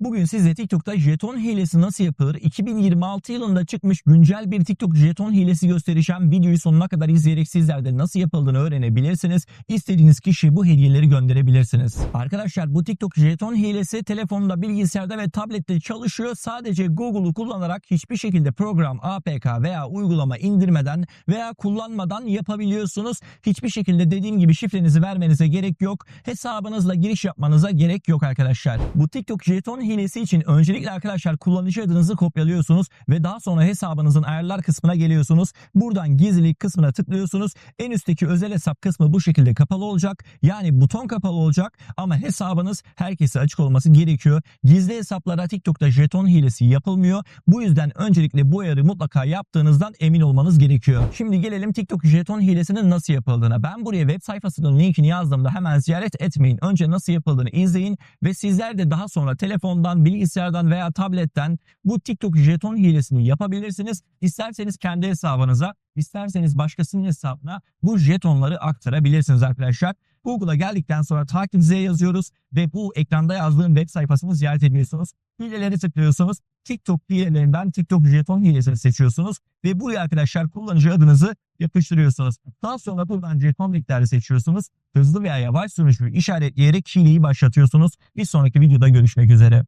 Bugün size TikTok'ta jeton hilesi nasıl yapılır? 2026 yılında çıkmış güncel bir TikTok jeton hilesi göstereceğim. Videoyu sonuna kadar izleyerek sizler de nasıl yapıldığını öğrenebilirsiniz. İstediğiniz kişiye bu hediyeleri gönderebilirsiniz. Arkadaşlar bu TikTok jeton hilesi telefonda, bilgisayarda ve tablette çalışıyor. Sadece Google'u kullanarak hiçbir şekilde program, APK veya uygulama indirmeden veya kullanmadan yapabiliyorsunuz. Hiçbir şekilde dediğim gibi şifrenizi vermenize gerek yok. Hesabınızla giriş yapmanıza gerek yok arkadaşlar. Bu TikTok jeton hilesi için öncelikle arkadaşlar kullanıcı adınızı kopyalıyorsunuz ve daha sonra hesabınızın ayarlar kısmına geliyorsunuz. Buradan gizlilik kısmına tıklıyorsunuz. En üstteki özel hesap kısmı bu şekilde kapalı olacak. Yani buton kapalı olacak ama hesabınız herkese açık olması gerekiyor. Gizli hesaplara TikTok'ta jeton hilesi yapılmıyor. Bu yüzden öncelikle bu ayarı mutlaka yaptığınızdan emin olmanız gerekiyor. Şimdi gelelim TikTok jeton hilesinin nasıl yapıldığına. Ben buraya web sayfasının linkini yazdığımda hemen ziyaret etmeyin. Önce nasıl yapıldığını izleyin ve sizler de daha sonra telefondan, bilgisayardan veya tabletten bu TikTok jeton hilesini yapabilirsiniz. İsterseniz kendi hesabınıza, isterseniz başkasının hesabına bu jetonları aktarabilirsiniz arkadaşlar. Google'a geldikten sonra takip yazıyoruz ve bu ekranda yazdığım web sayfasını ziyaret ediyorsunuz. Hileleri tıklıyorsunuz. TikTok hilelerinden TikTok jeton hilesini seçiyorsunuz ve buraya arkadaşlar kullanıcı adınızı yapıştırıyorsunuz. Daha sonra buradan jeton linkleri seçiyorsunuz. Hızlı veya yavaş sürüşü işaretleyerek hileyi başlatıyorsunuz. Bir sonraki videoda görüşmek üzere.